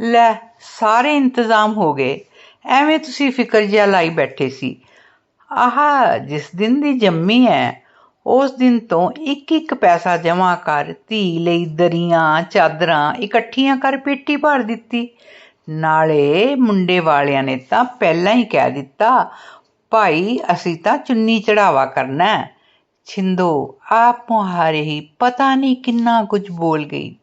ਲੈ, ਸਾਰੇ ਇੰਤਜ਼ਾਮ ਹੋ ਗਏ। ਐਵੇਂ ਤੁਸੀਂ ਫਿਕਰ ਜਿਹਾ ਲਾਈ ਬੈਠੇ ਸੀ। ਆਹ ਜਿਸ ਦਿਨ ਦੀ ਜੰਮੀ ਹੈ ਉਸ ਦਿਨ ਤੋਂ ਇੱਕ ਇੱਕ ਪੈਸਾ ਜਮ੍ਹਾਂ ਕਰ ਧੀ ਲਈ ਦਰੀਆਂ, ਚਾਦਰਾਂ ਇਕੱਠੀਆਂ ਕਰ ਪੇਟੀ ਭਰ ਦਿੱਤੀ। ਨਾਲੇ ਮੁੰਡੇ ਵਾਲਿਆਂ ਨੇ ਤਾਂ ਪਹਿਲਾਂ ਹੀ ਕਹਿ ਦਿੱਤਾ, ਭਾਈ, ਅਸੀਂ ਤਾਂ ਚੁੰਨੀ ਚੜਾਵਾ ਕਰਨਾ ਹੈ ਛਿੰਦੋ, ਆਪ ਮੁਹਾਰੇ ਹੀ ਪਤਾ ਨਹੀਂ ਕਿੰਨਾ ਕੁਝ ਬੋਲ ਗਈ।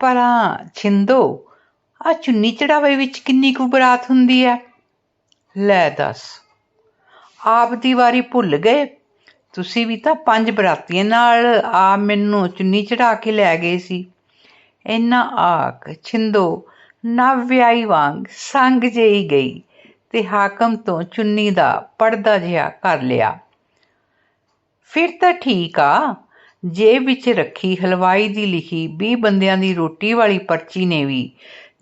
ਭਲਾ ਛਿੰਦੋ ਆ ਚੁੰਨੀ ਚੜਾਵੇ ਵਿੱਚ ਕਿੰਨੀ ਕੁ ਬਰਾਤ ਹੁੰਦੀ ਹੈ? ਲੈ ਦੱਸ। ਆਪ ਦੀ ਵਾਰੀ ਭੁੱਲ ਗਏ? ਤੁਸੀਂ ਵੀ ਤਾਂ ਪੰਜ ਬਰਾਤੀਆਂ ਨਾਲ ਆ ਮੈਨੂੰ ਚੁੰਨੀ ਚੜਾ ਕੇ ਲੈ ਗਏ ਸੀ। ਇੰਨਾ ਆਖ ਛਿੰਦੋ ਨਵ ਵਿਆਹੀ ਵਾਂਗ ਸੰਗ ਜਿਹੀ ਗਈ ਤੇ ਹਾਕਮ ਤੋਂ ਚੁੰਨੀ ਦਾ ਪਰਦਾ ਜਿਹਾ ਕਰ ਲਿਆ। ਫਿਰ ਤਾਂ ਠੀਕ ਆ। ਜੇਬ ਵਿੱਚ ਰੱਖੀ, ਹਲਵਾਈ ਦੀ ਲਿਖੀ 20 ਬੰਦਿਆਂ ਦੀ ਰੋਟੀ ਵਾਲੀ ਪਰਚੀ ਨੇ ਵੀ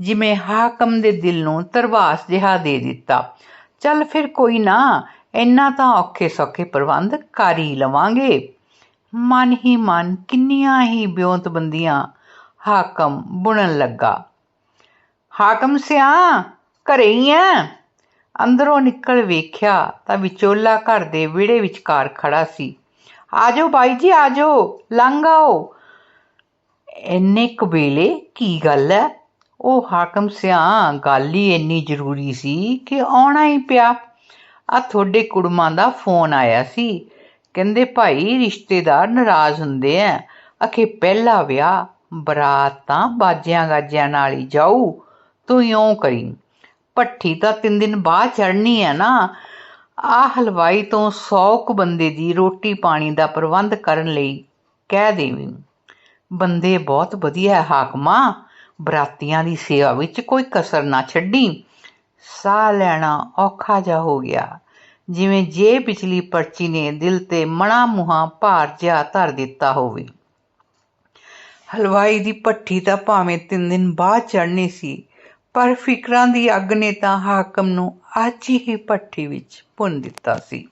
ਜਿਵੇਂ ਹਾਕਮ ਦੇ ਦਿਲ ਨੂੰ ਤਰਵਾਸ ਜਿਹਾ ਦੇ ਦਿੱਤਾ। ਚੱਲ ਫਿਰ ਕੋਈ ਨਾ, ਇੰਨਾ ਤਾਂ ਔਖੇ ਸੌਖੇ ਪ੍ਰਬੰਧ ਕਰ ਹੀ ਲਵਾਂਗੇ। ਮਨ ਹੀ ਮਨ ਕਿੰਨੀਆਂ ਹੀ ਬਿਉਂਤਬੰਦੀਆਂ ਹਾਕਮ ਬੁਣਨ ਲੱਗਾ। ਹਾਕਮ ਸਿਆ, ਘਰੇ ਹੀ ਐ? ਅੰਦਰੋਂ ਨਿਕਲ ਵੇਖਿਆ ਤਾਂ ਵਿਚੋਲਾ ਘਰ ਦੇ ਵਿਹੜੇ ਵਿਚਕਾਰ ਖੜਾ ਸੀ। ਆਜੋ ਬਾਈ ਜੀ, ਆਜੋ, ਲੰਘ ਆਓ। ਇੰਨੇ ਕਬੀਲੇ ਕੀ ਗੱਲ ਹੈ ਉਹ ਹਾਕਮ ਸਿਆ ਗੱਲ ਹੀ ਇੰਨੀ ਜ਼ਰੂਰੀ ਸੀ ਕਿ ਆਉਣਾ ਹੀ ਪਿਆ। ਆ ਤੁਹਾਡੇ ਕੁੜਮਾਂ ਦਾ ਫੋਨ ਆਇਆ ਸੀ। ਕਹਿੰਦੇ ਭਾਈ ਰਿਸ਼ਤੇਦਾਰ ਨਾਰਾਜ਼ ਹੁੰਦੇ ਆ ਅਖੇ ਪਹਿਲਾ ਵਿਆਹ, ਬਰਾਤ ਤਾਂ ਬਾਜਿਆਂ ਗਾਜਿਆਂ ਨਾਲ ਹੀ ਜਾਊ। ਤੂੰ ਇਉਂ ਕਰੀ। ਪੱਠੀ ਤਾਂ ਤਿੰਨ ਦਿਨ ਬਾਅਦ ਚੜਨੀ ਹੈ ਨਾ। ਆ ਹਲਵਾਈ ਤੋਂ 100 ਕੁ ਬੰਦੇ ਦੀ ਰੋਟੀ ਪਾਣੀ ਦਾ ਪ੍ਰਬੰਧ ਕਰਨ ਲਈ ਕਹਿ ਦੇਵੀਂ। ਬੰਦੇ ਬਹੁਤ ਵਧੀਆ ਹੈ, ਹਾਕਮਾ। ਬਰਾਤੀਆਂ ਦੀ ਸੇਵਾ ਵਿੱਚ ਕੋਈ ਕਸਰ ਨਾ ਛੱਡੀ। ਸਾਹ ਲੈਣਾ ਔਖਾ ਜਾ ਹੋ ਗਿਆ। ਜਿਵੇਂ ਜੇ ਪਿਛਲੀ ਪਰਚੀ ਨੇ ਦਿਲ ਤੇ ਮਣਾ ਮੁਹਾ ਭਾਰ ਜਿਹਾ ਧਰ ਦਿੱਤਾ ਹੋਵੇ। ਹਲਵਾਈ ਦੀ ਪੱਠੀ ਤਾਂ ਭਾਵੇਂ ਤਿੰਨ ਦਿਨ ਬਾਅਦ ਚੜ੍ਹਨੀ ਸੀ ਪਰ ਫਿਕਰਾਂ ਦੀ ਅੱਗ ਨੇ ਤਾਂ ਹਾਕਮ ਨੂੰ ਅੱਜ ਹੀ ਭੱਠੀ ਵਿੱਚ ਭੁੰਨ ਦਿੱਤਾ ਸੀ।